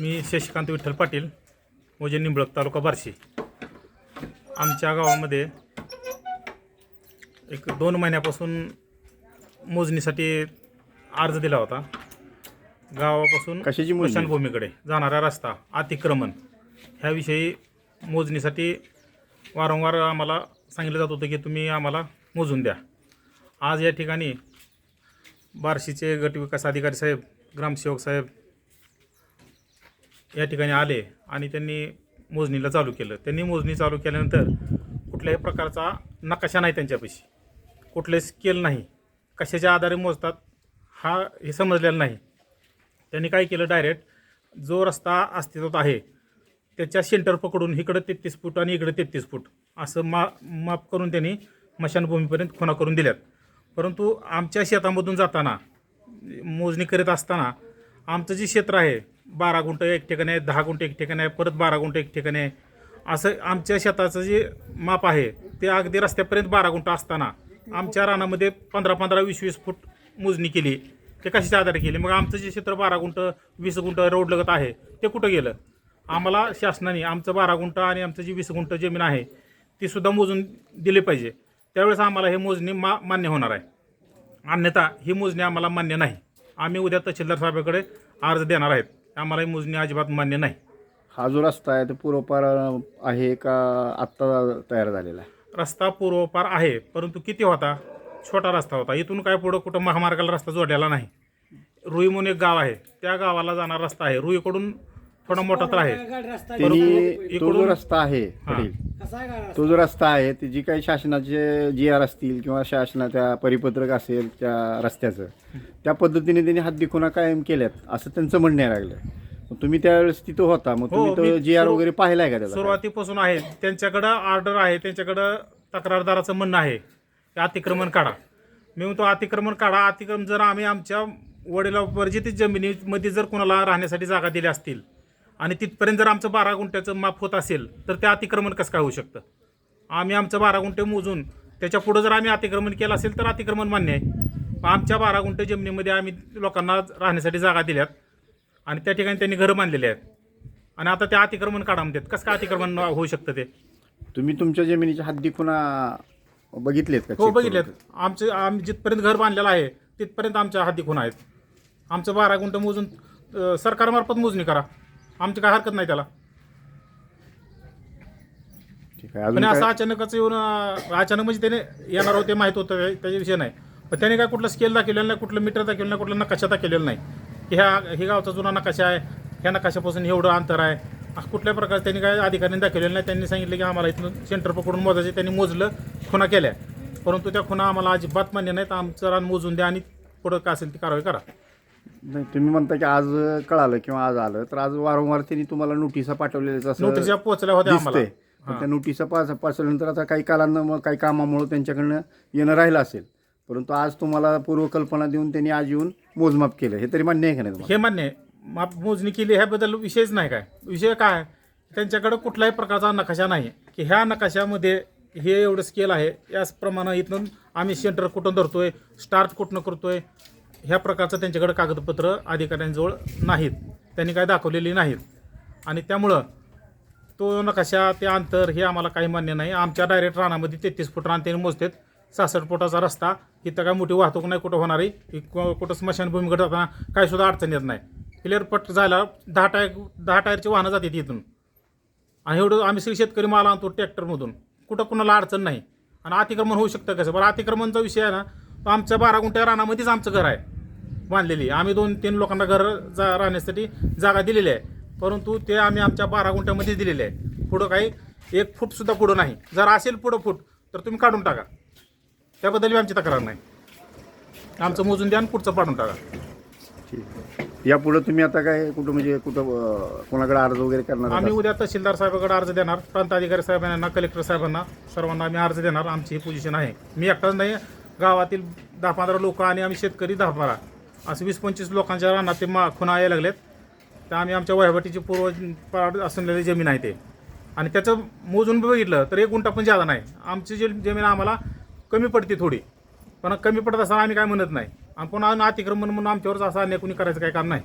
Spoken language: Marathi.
मी शशिकांत विठ्ठल पाटील मोजे निंबळक तालुका बार्शी. आमच्या गावामध्ये एक दोन महिन्यापासून मोजणीसाठी अर्ज दिला होता. गावापासून कशाची? स्मशानभूमीकडे जाणारा रस्ता अतिक्रमण. ह्याविषयी मोजणीसाठी वारंवार आम्हाला सांगितलं जात होतं की तुम्ही आम्हाला मोजून द्या. आज या ठिकाणी बार्शीचे गट विकास अधिकारी साहेब ग्रामसेवक साहेब या ठिकाणी आले आणि त्यांनी मोजणीला चालू केलं. त्यांनी मोजणी चालू केल्यानंतर कुठल्याही प्रकारचा नकाशा नाही त्यांच्यापाशी. कुठले स्केल नाही. कशाच्या आधारे मोजतात हा हे समजलेलं नाही. त्यांनी काय केलं डायरेक्ट जो रस्ता अस्तित्वात आहे त्याच्या सेंटर पकडून इकडं तेहतीस फूट आणि इकडं तेहतीस फूट असं मा माप करून त्यांनी मशानभूमीपर्यंत खुणा करून दिल्यात. परंतु आमच्या शेतामधून जाताना मोजणी करीत असताना आमचं जे क्षेत्र आहे बारा गुंठ एक ठिकाणी आहे दहा गुंठ एक ठिकाणी आहे परत बारा गुंठ एक ठिकाणी आहे. असं आमच्या शेताचं जे माप आहे ते अगदी रस्त्यापर्यंत बारा गुंठ असताना आमच्या रानामध्ये पंधरा पंधरा वीस वीस फूट मोजणी केली. ते कशाच्या आधारे केली? मग आमचं जे क्षेत्र बारा गुंठ वीस गुंठ रोड लगत आहे ते कुठं गेलं? आम्हाला शासनाने आमचं बारा गुंठ आणि आमचं जी वीस गुंठ जमीन आहे ती सुद्धा मोजून दिली पाहिजे. त्यावेळेस आम्हाला हे मोजणी मा मान्य होणार आहे. अन्यथा ही मोजणी आम्हाला मान्य नाही. आम्ही उद्या तहसीलदार साहेबाकडे अर्ज देणार आहेत. आम्हाला ही मोजणी अजिबात मान्य नाही. हा जो रस्ता आहे तो पूर्वपार आहे का आत्ता तयार झालेला आहे? रस्ता पूर्वपार आहे परंतु किती होता? छोटा रस्ता होता. इथून काय पुढं कुठं महामार्गाला रस्ता जोडलेला नाही. रुई म्हणून एक गाव आहे. त्या गावाला जाणारा रस्ता आहे. रुईकडून थोडा मोठा तर आहे. त्यांनी तो जो रस्ता आहे हां. तो जो रस्ता आहे ते जी काही शासनाचे जी आर असतील किंवा शासनाच्या परिपत्रक असेल त्या रस्त्याचं त्या पद्धतीने त्यांनी हद्दी खुणा कायम केल्यात असं त्यांचं म्हणणं लागलं मग तुम्ही त्यावेळेस तिथं होता मग हो, तुम्ही तो मी जी आर सुरु- वगैरे पाहिलाय का त्याचा सुरुवातीपासून आहे. त्यांच्याकडं ऑर्डर आहे त्यांच्याकडं तक्रारदाराचं म्हणणं आहे की अतिक्रमण काढा. मी म्हणतो अतिक्रमण काढा. अतिक्रमण जर आम्ही आमच्या वडिलापर्जित जमिनीमध्ये जर कोणाला राहण्यासाठी जागा दिल्या असतील आणि तिथपर्यंत जर आमचं बारा गुंठ्याचं माप होत असेल तर ते अतिक्रमण कसं काय होऊ शकतं? आम्ही आमचं बारा गुंठे मोजून त्याच्या पुढं जर आम्ही अतिक्रमण केलं असेल तर अतिक्रमण मान्य आहे. आमच्या बारा गुंठे जमिनीमध्ये आम्ही लोकांना राहण्यासाठी जागा दिल्यात आणि त्या ठिकाणी त्यांनी घरं बांधलेली आहेत. आणि आता ते अतिक्रमण काढा म्हणतात कसं काय अतिक्रमण होऊ शकतं ते? तुम्ही तुमच्या जमिनीच्या हद्दी खुणा बघितलेत का? हो बघितलेत? आमचे आम्ही जिथपर्यंत घर बांधलेलं आहे तिथपर्यंत आमच्या हाती खूण आहेत. आमचं बारा गुंठ मोजून सरकारमार्फत मोजणी करा. आमची काय हरकत नाही त्याला. ठीक आहे अजून पण असं काय? अचानकच येऊन अं, अचानक म्हणजे त्याने येणार होते माहीत होतं त्याच्या विषय नाही. पण त्याने काय कुठलं स्केल दाखवलेलं नाही कुठलं मीटर दाखवलेलं नाही कुठला नकाशा दाखवलेला नाही. की ह्या हे गावचा जुना नकाशा आहे ह्या नकाशापासून एवढं अंतर आहे. असं कुठल्या प्रकारे त्यांनी काय अधिकाऱ्यांनी दाखवलेलं नाही त्यांनी सांगितलं की आम्हाला इथून सेंटर पकडून मोजायचे त्यांनी मोजलं खुणा केल्या. परंतु त्या खुणा आम्हाला अजिबात मान्य नाहीत आमचं रान मोजून द्या आणि पुढं काय असेल ती कारवाई करा. नाही, तुम्ही म्हणता की आज कळालं किंवा आज आलं तर आज वारंवार त्यांनी तुम्हाला नोटिसा पाठवलेल्या असं नोटिसा पोहोचल्या होत्या आम्हाला. दिसतंय. पण त्या नोटिसा पास पासल्यानंतर आता काही कालांना मग काही कामामुळे त्यांच्याकडनं येणं राहिलं असेल. परंतु आज तुम्हाला पूर्वकल्पना देऊन त्यांनी आज येऊन मोजमाप केलं. हे तरी मान्य आहे का नाही तुम्हाला? हे मान्य आहे. माप मोजणी केली ह्याबद्दल विषयच नाही काय. विषय काय? आहे? त्यांच्याकडं कुठल्याही प्रकारचा नकाशा नाही की ह्या नकाशामध्ये हे एवढं स्केल आहे याचप्रमाणे इथून आम्ही सेंटर कुठून धरतोय स्टार्ट कुठनं करतोय ह्या प्रकारचं त्यांच्याकडे कागदपत्र अधिकाऱ्यांजवळ नाहीत. त्यांनी काय दाखवलेली नाहीत. आणि त्यामुळं तो नकाशा ते अंतर हे आम्हाला काही मान्य नाही. आमच्या डायरेक्ट रानामध्ये तेहतीस फूट रान त्यांनी मोजतात सहासष्ट फुटाचा रस्ता. इथं काय मोठी वाहतूक नाही कुठं होणार आहे? की कु- कुठं स्मशानभूमीकडे जाताना काही सुद्धा अडचण येत नाही. क्लिअर पट झाला दहा टायर दहा टायरची वाहनं जाते इथून. आणि एवढं आम्ही सगळे शेतकरी माल आणतो ट्रॅक्टरमधून. कुठं कुणाला अडचण नाही. आणि अतिक्रमण होऊ शकतं कसं? बरं अतिक्रमणचा विषय आहे ना. तो आमच्या बारा गुंठ्या रानामध्येच आमचं घर आहे. बांधलेली. आम्ही दोन तीन लोकांना घर जा राहण्यासाठी जागा दिलेली आहे. परंतु ते आम्ही आमच्या बारा गुंठ्यामध्येच दिलेले आहे. पुढं काही एक फूटसुद्धा पुढं नाही. जर असेल पुढं फूट तर तुम्ही काढून टाका. त्याबद्दल आमची तक्रार नाही. आमचं मोजून द्या आणि पुढचं पाडून टाका. ठीक. आहे यापुढे तुम्ही आता काय कुठं म्हणजे कुठं अं, कोणाकडे अर्ज वगैरे करणार आम्ही आहात? उद्या तहसीलदार साहेबांकडे अर्ज देणार. प्रांत अधिकारी साहेबांना कलेक्टर साहेबांना सर्वांना आम्ही अर्ज देणार. आमची ही पोझिशन आहे. मी एकटाच नाही गावातील दहा पंधरा लोक आणि आम्ही शेतकरी दहा बारा. असं वीस पंचवीस लोकांच्या रानात ते मा खुणा यायला लागलेत. तर आम्ही आमच्या वहिवाटीची पूर्व असलेली जमीन आहे ते. आणि त्याचं मोजून बघितलं तर एक गुंठा पण जादा नाही. आमची जी जमीन आम्हाला कमी पडते थोडी. पण कमी पडत असताना आम्ही काय म्हणत नाही. आणि पुन्हा अतिक्रमण म्हणून आमच्यावरच असं अन्य कोणी करायचं काही काम नाही.